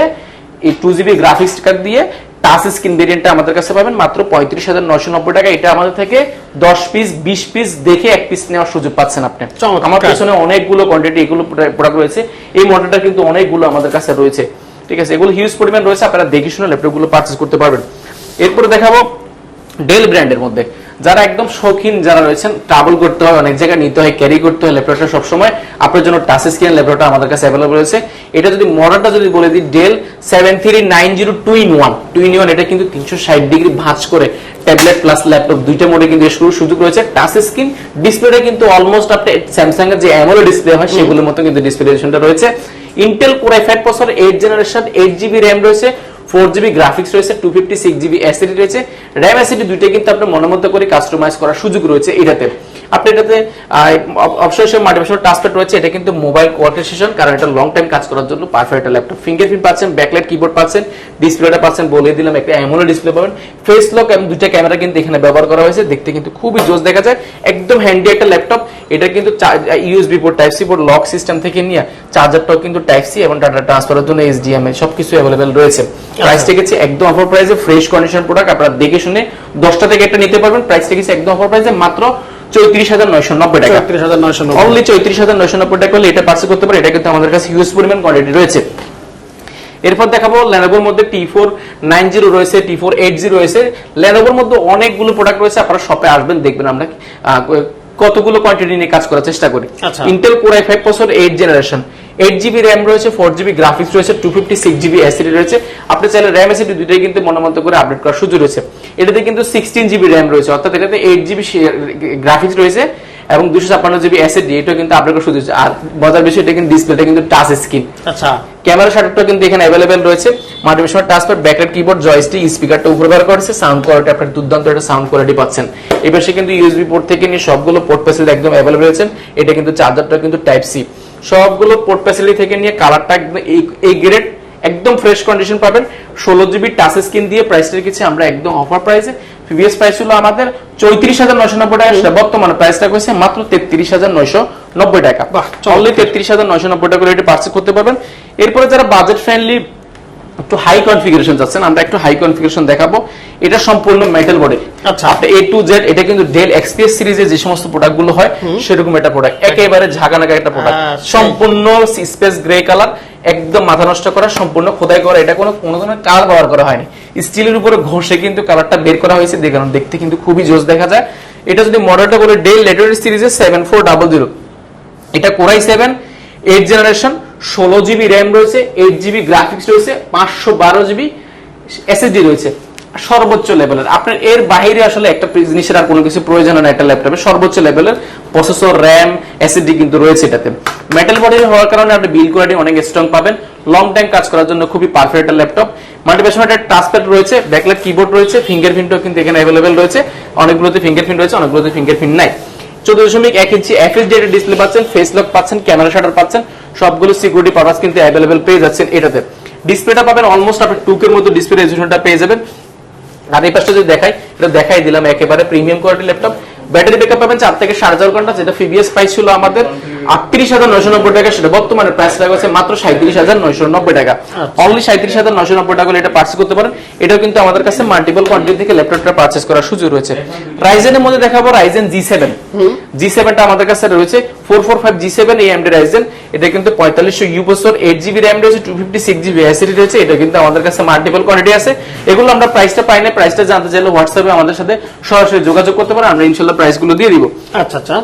B: এই টু জিবি গ্রাফিক্স কার্ড দিয়ে টাচ স্ক্রিন ভেরিয়েন্টটা আমাদের কাছে পাবেন মাত্র পঁয়ত্রিশ হাজার নশো নব্বই টাকা। এটা আমাদের থেকে দশ পিস বিশ পিস দেখে এক পিস নেওয়ার সুযোগ পাচ্ছেন আপনি। আমার পেছনে অনেকগুলো কোয়ান্টিটি এগুলো প্রোডাক্ট রয়েছে। এই মডেলটা কিন্তু অনেকগুলো আমাদের কাছে রয়েছে। ঠিক আছে এগুলো হিউজ পরিমাণ রয়েছে আপনারা দেখে শুনে ল্যাপটপগুলো পারচেস করতে পারবেন। এরপরে দেখাবো ডেল ব্র্যান্ডের মধ্যে। যারা একদম শৌখিন যারা রয়েছেন ট্রাভেল করতে হয়, অনেক জায়গায় নিতে হয় ক্যারি করতে হয় ল্যাপটপটা সবসময়। আপনার জন্য টাচ স্ক্রিন ল্যাপটপটা আমাদের কাছে অ্যাভেলেবল রয়েছে। এটা যদি মডেলটা যদি বলে দিই Dell seven three nine zero two in one two in one এটা কিন্তু তিনশো ষাট ডিগ্রি ভাঁজ করে ট্যাবলেট প্লাস ল্যাপটপ দুইটা মোডে কিন্তু শুরু সুযোগ রয়েছে। টাচ স্ক্রিন ডিসপ্লেটা কিন্তু অলমোস্ট আপনি স্যামসাং এর যে অ্যামোলেড ডিসপ্লে হয়, সেগুলোর মতো কিন্তু ডিসপ্লে রয়েছে। Intel core i five processor eight generation eight GB RAM রয়েছে। ফোর জিবি গ্রাফিক্স রয়েছে two fifty six GB SSD রয়েছে। র্যাম অ্যাসিডি দুইটাই কিন্তু আপনার মনের মতো করে কাস্টমাইজ করার সুযোগ রয়েছে এটাতে আপনি এটাতে অবশ্যই মাল্টিপ্যাশন টাচপ্যাড রয়েছে এটা কিন্তু মোবাইল কোয়ার্কেশন কারণ এটা লং টাইম কাজ করার জন্য পারফেক্ট একটা ল্যাপটপ ফিঙ্গারপ্রিন্ট পাচ্ছেন ব্যাকলাইট কিবোর্ড পাচ্ছেন ডিসপ্লেটা পাচ্ছেন বলে দিলাম একটা অ্যামোলেড ডিসপ্লে পাবেন। ফেস লক এবং দুইটা ক্যামেরা কিন্তু এখানে ব্যবহার করা হয়েছে দেখতে কিন্তু খুবই জোস দেখা যায়। একদম হ্যান্ডি একটা ল্যাপটপ এটা কিন্তু USB port type C port lock system থেকে নিয়ে চার্জারটাও কিন্তু টাইপ সি এবং ডাটা ট্রান্সফারের জন্য এইচডিএমআই সবকিছু অ্যাভেলেবেল রয়েছে। প্রাইস রেখেছি একদম অফার প্রাইসে ফ্রেশ কন্ডিশন প্রোডাক্ট আপনারা দেখে শুনে দশটা থেকে একটা নিতে পারবেন। প্রাইস রেখেছি একদম অফার প্রাইসে মাত্র চৌত্রিশ হাজার নয়শো নব্বই টাকা।
A: চৌত্রিশ হাজার নয়শো নব্বই।
B: অনলি চৌত্রিশ হাজার নয়শো নব্বই টাকা হলে এটা পার্সেল করতে পারে এটা কিন্তু আমাদের কাছে হিউজ পরিমাণ কোয়ান্টিটি রয়েছে। এরপর দেখাবো লেনোভোর মধ্যে টি ফোর নাইন জিরো রয়েছে টি ফোর এইট জিরো রয়েছে। লেনোভোর মধ্যে অনেকগুলো প্রোডাক্ট রয়েছে আপনারা শপে আসবেন দেখবেন আমরা কতগুলো কোয়ান্টিটি নিয়ে কাজ করার চেষ্টা করি। ইন্টেল কোর আই ফাইভ বছর eight generation eight GB RAM রয়েছে ফোর জিবি গ্রাফিক্স রয়েছে two fifty six GB SSD রয়েছে। আপনি চাইলে র্যাম এসিডি দুইটাই কিন্তু মনোমত করে আপডেট করার সুযোগ রয়েছে। এটাতে কিন্তু সিক্সটিন জিবি র্যাম রয়েছে অর্থাৎ এটাতে এইট জিবি গ্রাফিক্স রয়েছে এবং দুশো ছাপ্পান্ন জিবি এসিডি এটাও কিন্তু আপডেট করার সুযোগ আর মজার বিষয় এটা কিন্তু ডিসপ্লেটা কিন্তু টাচ স্ক্রিন
A: আচ্ছা।
B: ক্যামেরা শাটারটা কিন্তু এখানে অ্যাভেলেবেল রয়েছে। মাল্টিমিশন টাচপ্যাড ব্যাকলাইট কিবোর্ড জয়স্টিক স্পিকারটা উপরে ব্যবহার করেছে সাউন্ড কোয়ালিটি আপনার দুর্দান্ত একটা সাউন্ড কোয়ালিটি পাচ্ছেন। এবার সে কিন্তু ইউএসবি পোর্ট থেকে নিয়ে সবগুলো পোর্ট ফ্যাসিলিটি একদম অ্যাভেলেবল রয়েছে। এটা কিন্তু চার্জারটা কিন্তু টাইপ সি সবগুলো পোর্ট ফ্যাসিলিটি থেকে নিয়ে কালারটা একদম এই- গ্রেড একদম ফ্রেশ কন্ডিশন পাবেন। ষোলো জিবি টাচ স্ক্রিন দিয়ে প্রাইসটা রেখেছি আমরা একদম অফার প্রাইসে প্রিভিয়াস প্রাইস ছিল আমাদের চৌত্রিশ হাজার নয়শো নব্বই টাকা সেটা বর্তমানে প্রাইসটা হয়েছে মাত্র তেত্রিশ হাজার নয়শো নব্বই টাকা।
A: বাহ,
B: অনলি তেত্রিশ হাজার নয়শো নব্বই টাকা করে এটা পার্চেস করতে পারবেন। এরপরে যারা বাজেট ফ্রেন্ডলি একটু হাই কনফিগারেশন যাচ্ছেন আমরা একটু হাই কনফিগারেশন দেখাবো। এটা সম্পূর্ণ মেটাল বডি
A: আচ্ছা।
B: আপনি এ টু জেড এটা কিন্তু ডেল এক্সপিএস সিরিজে যে সমস্ত প্রোডাক্টগুলো হয় সেরকম একটা প্রোডাক্ট একেবারে ঝাঁকানাকা একটা প্রোডাক্ট
A: হ্যাঁ,
B: সম্পূর্ণ স্পেস গ্রে কালার একদম মাথা নষ্ট করা সম্পূর্ণ খোদাই করা এটা কোনো কোনো ধরনের কালার ব্যবহার করা হয়নি। স্টিলের উপরে ঘষে কিন্তু কালারটা বের করা হয়েছে দেখুন দেখতে কিন্তু খুবই জোস দেখা যায়। এটা যদি মডেলটা করে ডেল লেটার সিরিজের সেভেন ফোর ডাবল জিরো এটা core i seven eight generation ষোলো জিবি র্যাম রয়েছে এইট জিবি গ্রাফিক্স রয়েছে, পাঁচশো বারো জিবি এসএসডি রয়েছে। সর্বোচ্চ লেভেলের আপনার এর বাইরে আসলে একটা জিনিসের আর কোনো কিছু প্রয়োজন হয় না একটা ল্যাপটপে সর্বোচ্চ লেভেলের প্রসেসর র্যাম এসএসডি কিন্তু রয়েছে এটাতে। মেটাল বডি হওয়ার কারণে আপনি বিল কোয়ালিটি অনেক স্ট্রং পাবেন। লং টাইম কাজ করার জন্য খুবই পারফেক্ট একটা ল্যাপটপ মাল্টিপ্যাশন একটা টাচপ্যাড রয়েছে ব্যাকলাইট কিবোর্ড রয়েছে ফিঙ্গারপ্রিন্টও কিন্তু এখানে অ্যাভেলেবেল রয়েছে। অনেকগুলোতে ফিঙ্গারপ্রিন্ট রয়েছে, অনেকগুলোতে ফিঙ্গারপ্রিন্ট নাই। চোদ্দ দশমিক এক ইঞ্চি এফএসডি ডিসপ্লে পাচ্ছেন ফেস লক পাচ্ছেন ক্যামেরা শাটার পাচ্ছেন, সবগুলো সিকিউরিটি পারপাস কিন্তু অ্যাভেলেবেল পেয়ে যাচ্ছেন এটাতে। ডিসপ্লেটা পাবেন অলমোস্ট আপনি টুকের মতো ডিসপ্লে রেজুলেশনটা পেয়ে যাবেন। আর এই পাশটা যদি দেখাই, এটা দেখাই দিলাম একেবারে premium quality laptop battery backup পাবেন চার থেকে সাড়ে চার ঘণ্টা, যেটা ফিবিএস প্রাইস ছিল আমাদের। আটত্রিশ হাজার নয়শো নব্বই টাকা, সেটা বর্তমানে প্রাইস লাগা হচ্ছে মাত্র সাঁত্রিশ হাজার নয়শো নব্বই টাকা। অনলি সাঁত্রিশ হাজার নয়শো নব্বই টাকা এটা পার্চেস করতে পারেন। কিন্তু আমাদের কাছে মাল্টিপল কোয়ান্টিটি থেকে ল্যাপটপটা করার সুযোগ রয়েছে। রাইজেনের মধ্যে দেখাবো রাইজেন জি সেভেন জি সেভেনটা আমাদের কাছে রয়েছে four four five G seven AMD Ryzen এটা কিন্তু পঁয়তাল্লিশশো এইট জিবি র্যাম রয়েছে two fifty six GB SSD রয়েছে। এটা কিন্তু আমাদের কাছে মাল্টিপল কোয়ান্টিটি আছে। এগুলো আমরা প্রাইসটা পাই না প্রাইসটা জানতে চাইলে হোয়াটসঅ্যাপে আমাদের সাথে সরাসরি যোগাযোগ করতে পারেন। আমরা ইনশাল্লাহ প্রাইসগুলো দিয়ে দিব।
A: আচ্ছা আচ্ছা।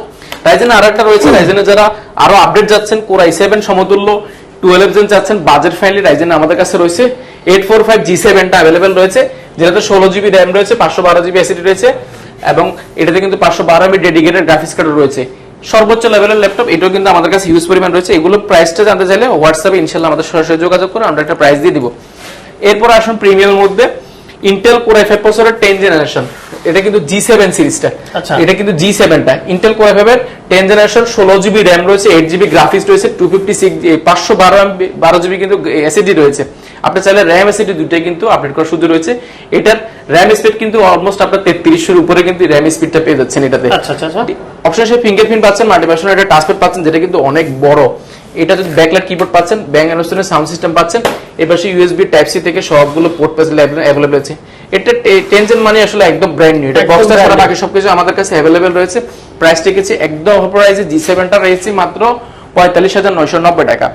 B: রাইজেন আর একটা রয়েছে রাইজেনে যারা আরও আপডেট যাচ্ছেন কোর আই সেভেন সমতুল্য টুয়েলভ জেন যাচ্ছেন বাজেট ফ্রেন্ডলি রাইজেন আমাদের কাছে রয়েছে এইট ফোর ফাইভ জি সেভেনটা অ্যাভেলেবেল রয়েছে, যেটাতে ষোলো জিবি র্যাম রয়েছে, পাঁচশো বারো জিবি এসিডি রয়েছে, এবং এটাতে কিন্তু পাঁচশো বারো এমবি ডেডিকেটেড গ্রাফিক্স কার্ড রয়েছে। সর্বোচ্চ লেভেলের ল্যাপটপ এটাও কিন্তু আমাদের কাছে হিউজ পরিমাণ রয়েছে। এগুলো প্রাইসটা জানতে চাইলে হোয়াটসঅ্যাপে ইনশাল্লাহ আমাদের সরাসরি যোগাযোগ করে আমরা একটা প্রাইস দিয়ে দিব। এরপর আসুন প্রিমিয়ামের মধ্যে ইন্টেল কোর এফ প্রসেসরের টেন জেনারেশন এটা কিন্তু জি সেভেন সিরিজটা।
A: আচ্ছা।
B: এটা কিন্তু জি সেভেনটা ইন্টেল এফ এর টেন জেনারেশন ষোলো জিবি র্যাম রয়েছে এইট জিবি গ্রাফিক্স রয়েছে টু ফিফটি সিক্স পাঁচশো বারো বারো জিবি কিন্তু এসএসডি রয়েছে। আপনি চাইলে র্যাম এসএসডি দুটাই কিন্তু আপডেট করার সুযোগ রয়েছে। এটার র্যাম স্পিড কিন্তু অলমোস্ট আপনার তেত্রিশের উপরে কিন্তু র্যাম স্পিডটা পেয়ে যাচ্ছেন এটাতে। অপশন হিসেবে ফিঙ্গারপ্রিন্ট পাচ্ছেন মাল্টিপ্যাশন একটা টাচপ্যাড পাচ্ছেন যেটা কিন্তু অনেক বড়। এটা যদি ব্যাকলাইট কিবোর্ড পাচ্ছেন ব্যাং অ্যান্ড সাউন্ড সিস্টেম পাচ্ছেন এবার সেই ইউএসবি টাইপ সি থেকে সবগুলো পোর্ট অ্যাভেলেবল আছে। এটা টেনশন মানে আসলে একদম ব্র্যান্ড নিউ এটা বক্সটা ছাড়া বাকি সবকিছু আমাদের কাছে অ্যাভেলেবেল রয়েছে। প্রাইস টিকেছে একদম প্রাইসে জি সেভেনটা রয়েছে মাত্র পঁয়তাল্লিশ হাজার নয়শো নব্বই টাকা।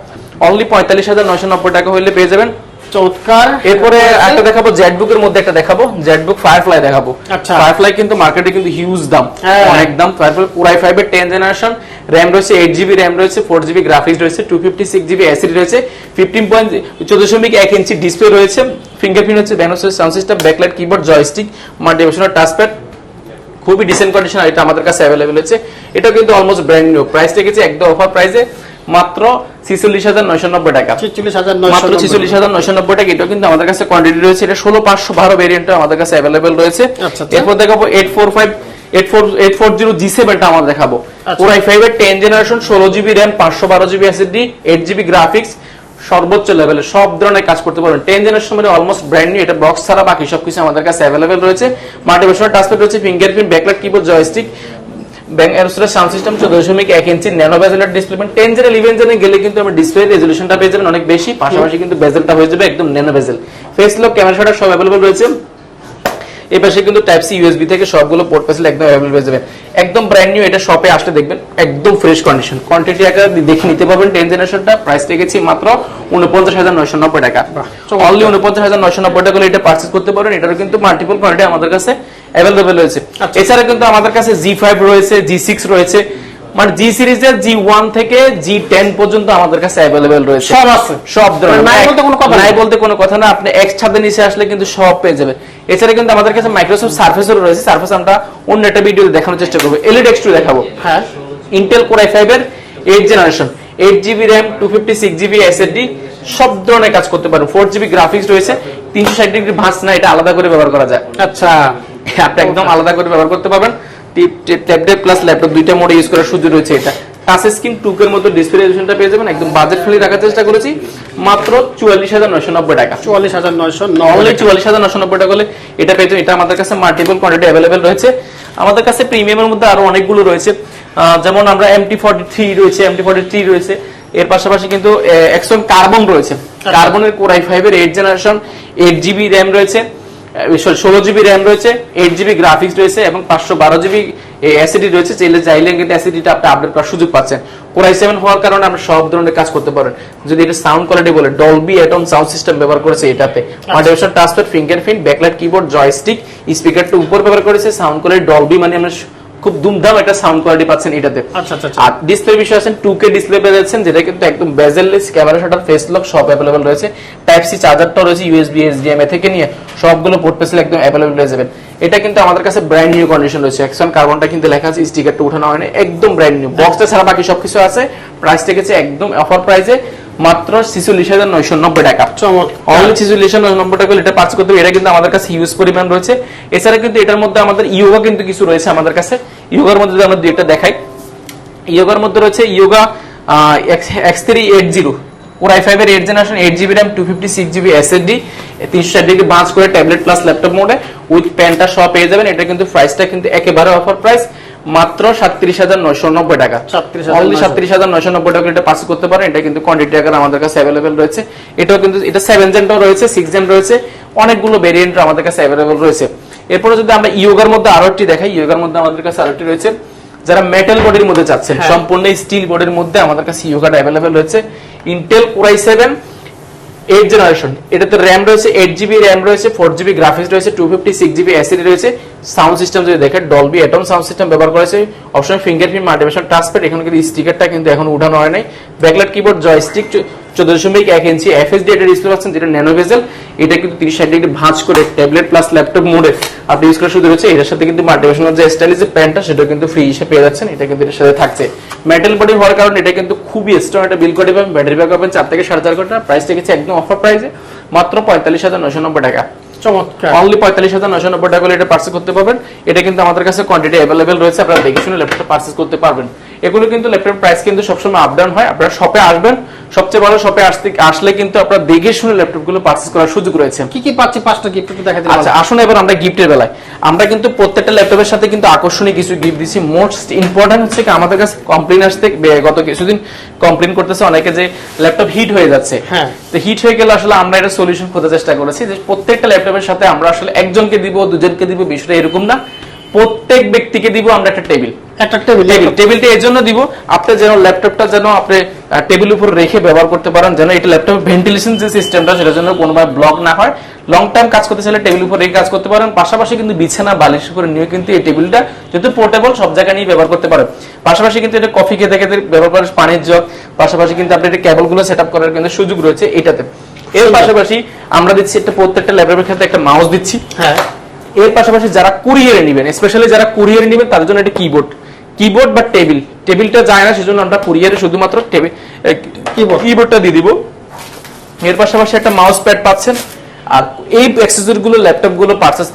B: অনলি পঁয়তাল্লিশ হাজার নয়শো নব্বই টাকা হলে পেয়ে যাবেন।
A: চমৎকার।
B: এরপরে একটা দেখাবো জেটবুকের মধ্যে একটা দেখাবো। জেটবুক ফায়ারফ্লাই দেখাবো।
A: আচ্ছা।
B: ফায়ারফ্লাই কিন্তু মার্কেটে কিন্তু হিউজ দাম।
A: হ্যাঁ।
B: অনেক দাম। ফায়ারফ্লাই পুরাই ফাইভের টেন জেনারেশন র্যাম রয়েছে এইট জিবি র্যাম রয়েছে ফোর জিবি গ্রাফিক্স রয়েছে two fifty six GB SSD রয়েছে ফিফটিন পয়েন্ট চোদ্দ দশমিক এক ইঞ্চি ডিসপ্লে রয়েছে। ফিঙ্গারপ্রিন্ট হচ্ছে ব্যানোসের sound system backlight keyboard joystick মাল্টিভেশনাল touchpad খুবই ডিসেন্ট কন্ডিশন এটা আমাদের কাছে অ্যাভেলেবেল আছে এটা কিন্তু অলমোস্ট ব্র্যান্ড নিউ প্রাইস রেখেছে একদম অফার প্রাইসে মাত্র ছিচল্লিশ হাজার নয়শো নব্বই টাকা। মাত্র ছিচল্লিশ হাজার নয়শো নব্বই টাকা। এটাও কিন্তু আমাদের কাছে কোয়ান্টিটি রয়েছে। এটা ষোলো পাঁচশো বারো ভেরিয়েন্ট আমাদের কাছে অ্যাভেলেবেল রয়েছে।
A: আচ্ছা, আচ্ছা।
B: এরপর দেখাবো eight four five eight four eight four zero G সেভেনটা আমরা দেখাবো।
A: আচ্ছা।
B: আই টেন জেনারেশন ষোলো জিবি র্যাম পাঁচশো বারো GB SSD eight GB graphics সর্বোচ্চ লেভেলে সব ধরনের কাজ করতে পারবেন। টেন জেনারেশন মানে অলমোস্ট ব্র্যান্ড নিউ এটা বক্স ছাড়া বাকি সবকিছু আমাদের কাছে অ্যাভেলেবেল রয়েছে। মাল্টিভেশন টাচপ্যাড রয়েছে fingerprint backlight keyboard joystick Bang এরোসের sound system চোদ্দ দশমিক এক ইঞ্চি ন্যানো বেজেলের ডিসপ্লে টেন জেন ইলেভেন জেনে গেলে কিন্তু আমরা ডিসপ্লে রেজলিউশনটা পেয়ে যাবেন অনেক বেশি। পাশাপাশি কিন্তু বেজেলটা হয়ে যাবে একদম nano bezel face lock camera shutter সব অ্যাভেলেবল রয়েছে। এই পাশে কিন্তু টাইপ সি ইউএসবি থেকে সবগুলো পোর্ট পেসেল একদম অ্যাভেলেবল হয়ে যাবে। একদম ব্র্যান্ড নিউ এটা শপে আসলে দেখবেন একদম ফ্রেশ কন্ডিশন কোয়ান্টিটি আকার দেখে নিতে পারবেন টেন জেনারেশনটা প্রাইস রেখেছি মাত্র উনপঞ্চাশ হাজার নয়শো নব্বই টাকা।
A: বাহ, চমৎকার।
B: অনলি উনপঞ্চাশ হাজার নয়শো নব্বই টাকা এটা পার্চেস করতে এটারও কিন্তু মাল্টিপল কোয়ান্টিটি আমাদের কাছে অ্যাভেলেবল রয়েছে।
A: আচ্ছা।
B: এছাড়া কিন্তু আমাদের কাছে জি ফাইভ রয়েছে জি সিক্স রয়েছে। মানে জি সিরিজের জি ওয়ান থেকে জি টেন পর্যন্ত আমাদের কাছে অ্যাভেলেবেল রয়েছে।
A: সব আছে।
B: সব ধরনের।
A: নাই বলতে কোনো কথা
B: নাই বলতে কোনো কথা না। আপনি এক ছাদের নিচে আসলে কিন্তু সব পেয়ে যাবেন। এছাড়া কিন্তু আমাদের কাছে মাইক্রোসফট সার্ফেসও রয়েছে। সার্ফেস আমরা অন্য একটা ভিডিও দেখানোর চেষ্টা করব। এলইডি এক্স টু দেখাবো।
A: হ্যাঁ।
B: ইন্টেল কোর আই ফাইভ এর eight generation eight GB RAM 256 GB SSD সব ধরনের কাজ করতে পারেন 4 জিবি গ্রাফিক্স রয়েছে। 360 ডিগ্রি ভাঁজ না এটা আলাদা করে ব্যবহার করা যায়।
A: আচ্ছা।
B: আপনি একদম আলাদা করে ব্যবহার করতে পারবেন। ট্যাবলেট প্লাস ল্যাপটপ দুইটা মোডে ইউজ করার সুযোগ রয়েছে এটা। টাচ স্ক্রিন টুকের মতো ডিসপ্লে রেজুলেশনটা পেয়ে যাবেন। একদম বাজেট ফ্রেন্ডলি রাখার চেষ্টা করেছি। মাত্র চুয়াল্লিশ হাজার নয়শো নব্বই টাকা।
A: চুয়াল্লিশ হাজার নয়শো
B: অনলি চুয়াল্লিশ হাজার নশো নব্বই টাকা হলে এটা পেয়ে। এটা আমাদের কাছে মাল্টিপল কোয়ান্টিটি অ্যাভেলেবেল রয়েছে। আমাদের কাছে প্রিমিয়ামের মধ্যে আরও অনেকগুলো রয়েছে। যেমন আমরা এমটি ফর্টি থ্রি রয়েছে এমটি ফর্টি থ্রি রয়েছে। এর পাশাপাশি কিন্তু এক্সন কার্বন রয়েছে। কার্বনের কোরাই ফাইভ এর eight generation eight GB RAM রয়েছে। ষোলো জিবি র্যাম রয়েছে এইট জিবি গ্রাফিক্স রয়েছে এবং পাঁচশো বারো জিবি অ্যাসিডি রয়েছে চাইলে চাইলে কিন্তু অ্যাসিডিটা আপনি আপডেট করার সুযোগ পাচ্ছেন। কোরাই সেভেন হওয়ার কারণে আপনি সব ধরনের কাজ করতে পারেন। যদি এটা সাউন্ড কোয়ালিটি বলে ডলবি অ্যাটম সাউন্ড সিস্টেম ব্যবহার করেছে এটাতে। মাল্টিভেশন transfer fingerprint backlight keyboard joystick স্পিকারটা উপর ব্যবহার করেছে সাউন্ড কোয়ালিটি ডলবি মানে আমরা খুব দুমদাম একটা সাউন্ড কোয়ালিটি পাচ্ছেন এটাতে।
A: আচ্ছা আচ্ছা আচ্ছা।
B: আর ডিসপ্লে বিষয় আছেন 2K ডিসপ্লে পেয়ে যাচ্ছেন যেটা কিন্তু একদম bezelless camera shutter face lock সব অ্যাভেলেবল রয়েছে। টাইপ সি চার্জারটাও রয়েছে ইউএসবি এইচডিএমআই থেকে নিয়ে সবগুলো পোর্ট পেসেল একদম অ্যাভেলেবল হয়ে যাবেন। এটা কিন্তু আমাদের কাছে ব্র্যান্ড নিউ কন্ডিশন রয়েছে। অ্যাকশন কার্বনটা কিন্তু লেখা আছে স্টিকারটা উঠানো হয়নি একদম ব্র্যান্ড নিউ বক্সটা ছাড়া বাকি সবকিছু আছে। প্রাইস রেখেছে একদম অফার প্রাইসে মাত্র ছিচল্লিশ হাজার নয়শো নব্বই টাকা। অনলি ছিচল্লিশ নম্বর টাকা এটা করতে হবে। এটা কিন্তু আমাদের কাছে হিউজ পরিমাণ রয়েছে। এছাড়া কিন্তু এটার মধ্যে আমাদের ইয়োগা কিন্তু কিছু রয়েছে আমাদের কাছে। ইয়োগার মধ্যে যদি আমরা দেখাই ইয়োগার মধ্যে রয়েছে Yoga X three eight zero or I five এর eight generation eight GB RAM two fifty six GB SSD তিনশো ষাট ডিগ্রি বাঁচ করে ট্যাবলেট প্লাস ল্যাপটপ মোডে উইথ প্যান্টটা সব পেয়ে যাবেন। এটা কিন্তু প্রাইসটা কিন্তু একেবারে অফার প্রাইস মাত্র সাতত্রিশ হাজার নয়শো নব্বই টাকা। অনলি সাতত্রিশ হাজার নয়শো নব্বই টাকা এটা পাস করতে পারেন এটা কিন্তু কোয়ান্টিটি আকার আমাদের কাছে অ্যাভেলেবেল রয়েছে। এটাও কিন্তু এটা সেভেন জেনটাও রয়েছে সিক্স জেন রয়েছে অনেকগুলো ভেরিয়েন্ট আমাদের কাছে অ্যাভেলেবেল রয়েছে। এরপরে যদি আমরা ইয়োগার মধ্যে আরও একটি দেখাই ইয়োগার মধ্যে আমাদের কাছে আরও একটি রয়েছে। যারা মেটাল বডির মধ্যে চাচ্ছেন
A: হ্যাঁ।
B: সম্পূর্ণ স্টিল বডির মধ্যে আমাদের কাছে ইয়োগাটা অ্যাভেলেবেল রয়েছে। Intel core i seven eight generation এটাতে র্যাম রয়েছে এইট জিবি র্যাম রয়েছে ফোর জিবি গ্রাফিক্স রয়েছে two fifty six GB SSD রয়েছে। সাউন্ড সিস্টেম যদি দেখেন ডলবি অ্যাটম সাউন্ড সিস্টেম ব্যবহার করেছে। অপশন ফিঙ্গারপ্রিন্ট মাল্টিভেশন টাচপ্যাড এখানে কিন্তু স্টিকারটা কিন্তু এখন উঠানো হয় নাই। ব্যাকলাইট কিবোর্ড জয়স্টিক চোদ্দ দশমিক এক ইঞ্চি এফএসডি এটা ডিসপ্লে পাচ্ছেন যেটা ন্যানো ভেজেল এটা কিন্তু তিরিশ ষাট ডিগ্রি ভাঁজ করে ট্যাবলেট প্লাস ল্যাপটপ মোডে আপনি ইউজ করার সুযোগ রয়েছে। এটার সাথে কিন্তু মাল্টিভেশনের যে স্টাইলিশ যে প্যান্টটা সেটা কিন্তু ফ্রি হিসেবে পেয়ে যাচ্ছেন। এটা কিন্তু এর সাথে থাকছে। মেটাল বডি হওয়ার কারণে এটা কিন্তু খুবই স্ট্রং একটা বিল কোয়ালিটি পাবেন ব্যাটারি ব্যাকআপ চার থেকে সাড়ে চার ঘণ্টা প্রাইস রেখেছে একদম অফার প্রাইসে মাত্র পঁয়তাল্লিশ হাজার নশো নব্বই টাকা।
A: চমৎকার।
B: অনলি পঁয়তাল্লিশ হাজার নশো নব্বই টাকা এটা পার্সেস করতে পারবেন। এটা কিন্তু আমাদের কাছে কোয়ান্টিটি অ্যাভেলেবেল রয়েছে আপনারা দেখে শুনে ল্যাপটপ পার্সেস করতে পারবেন। এগুলো কিন্তু ল্যাপটপ প্রাইস কিন্তু সবসময় আপ ডাউন হয়। আপনারা শপে আসবেন সবচেয়ে ভালো শপে আসতে আসলে কিন্তু আপনারা দেখে শুনে ল্যাপটপগুলো পার্সেস করার সুযোগ রয়েছে।
A: কি কি পাচ্ছি? পাঁচটা গিফট একটু দেখা দিন
B: আচ্ছা আসুন এবার আমরা গিফটের বেলায়। আমরা কিন্তু প্রত্যেকটা ল্যাপটপের সাথে কিন্তু আকর্ষণীয় কিছু গিফট দিচ্ছি মোস্ট ইম্পর্টেন্ট হচ্ছে কি আমাদের কাছে কমপ্লেন আসতে গত কিছুদিন কমপ্লেন করতেছে অনেকে যে ল্যাপটপ হিট হয়ে যাচ্ছে।
A: হ্যাঁ।
B: তো হিট হয়ে গেলে আসলে আমরা এটা সলিউশন খোঁজার চেষ্টা করেছি যে প্রত্যেকটা ল্যাপটপের সাথে আমরা আসলে একজনকে দিব দুজনকে দিব বিষয়টা এরকম না। প্রত্যেক ব্যক্তিকে দিব আমরা একটা টেবিল।
A: একটা টেবিল
B: টেবিল টেবিলটা এর জন্য দিব। আপনি যেন ল্যাপটপটা যেন আপনি টেবিল উপর রেখে ব্যবহার করতে পারেন যেন এটা ল্যাপটপ ভেন্টিলেশন যে সিস্টেমটা সেটা যেন কোনোভাবে ব্লক না হয়। লং টাইম কাজ করতে চাইলে টেবিল উপর রেখে কাজ করতে পারেন। পাশাপাশি কিন্তু বিছানা বালিশ করে নিয়ে কিন্তু এই টেবিলটা যেহেতু পোর্টেবল সব জায়গায় নিয়ে ব্যবহার করতে পারেন। পাশাপাশি কিন্তু এটা কফি খেতে খেতে ব্যবহার করার পানির জগ। পাশাপাশি কিন্তু আপনি এটা কেবলগুলো সেট করার কিন্তু সুযোগ রয়েছে এটাতে। এর পাশাপাশি আমরা দিচ্ছি একটা প্রত্যেকটা ল্যাপটপের ক্ষেত্রে একটা মাউস দিচ্ছি।
A: হ্যাঁ।
B: এর পাশাপাশি যারা কুরিয়ারে নেবেন স্পেশালি যারা কুরিয়ারে নেবেন তাদের জন্য একটা কিবোর্ড কিবোর্ড বা টেবিল টেবিলটা যায় না সেজন্য আমরা কুরিয়ারে শুধুমাত্র. কিবোর্ডটা দিয়ে দিব। এর পাশাপাশি একটা মাউস প্যাড পাচ্ছেন। আর এই অ্যাক্সেসরি গুলো ল্যাপটপগুলো পারচেস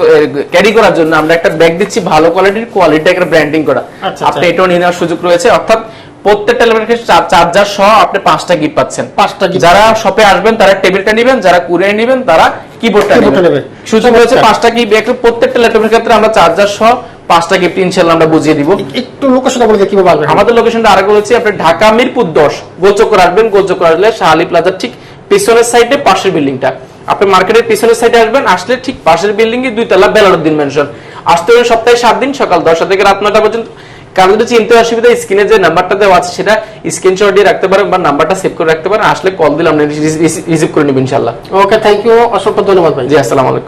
B: ক্যারি করার জন্য আমরা একটা ব্যাগ দিচ্ছি ভালো কোয়ালিটির কোয়ালিটি একটা ব্র্যান্ডিং করা।
A: আচ্ছা,
B: আপনি
A: আচ্ছা।
B: এটাও নিয়ে নেওয়ার সুযোগ রয়েছে। অর্থাৎ প্রত্যেকটা ল্যাপটপের চার্জার সহ আপনি পাঁচটা গিফট পাচ্ছেন।
A: পাঁচটা
B: যারা শপে আসবেন তারা টেবিলটা নেবেন যারা কুরিয়ার নেবেন তারা কিবোর্ডটা নেবেন। সুযোগ রয়েছে পাঁচটা কি প্রত্যেকটা ল্যাপটপের ক্ষেত্রে আমরা চার্জার সহ পাঁচটা গিফট আমরা বুঝিয়ে দিব।
A: একটু লোকেশনটা বলে কীভাবে
B: আমাদের লোকেশনটা আরেকবার হচ্ছে আপনি ঢাকা মিরপুর দশ গোলচক্কর আসবেন গোলচক্কর আসলে শাহালি প্লাজার ঠিক পিছনের সাইডে পাশের বিল্ডিংটা আপনি মার্কেটের পিছনের সাইডে আসবেন আসলে ঠিক পাশের বিল্ডিং এ দুই তলা বেলারুদ্দিন মেনশন আসতে হবে সপ্তাহে সাত দিন সকাল দশটা থেকে রাত নটা পর্যন্ত। কারও যদি চিনতে অসুবিধা স্ক্রিনে যে নাম্বারটা দেওয়া আছে সেটা স্ক্রিনশট দিয়ে রাখতে পারেন বা নাম্বারটা সেভ করে রাখতে পারেন। আসলে কল দিলাম রিসিভ করে নেবেন ইনশাল্লাহ
A: ওকে থ্যাংক ইউ অসংখ্য ধন্যবাদ ভাই।
B: জি আসসালামু আলাইকুম।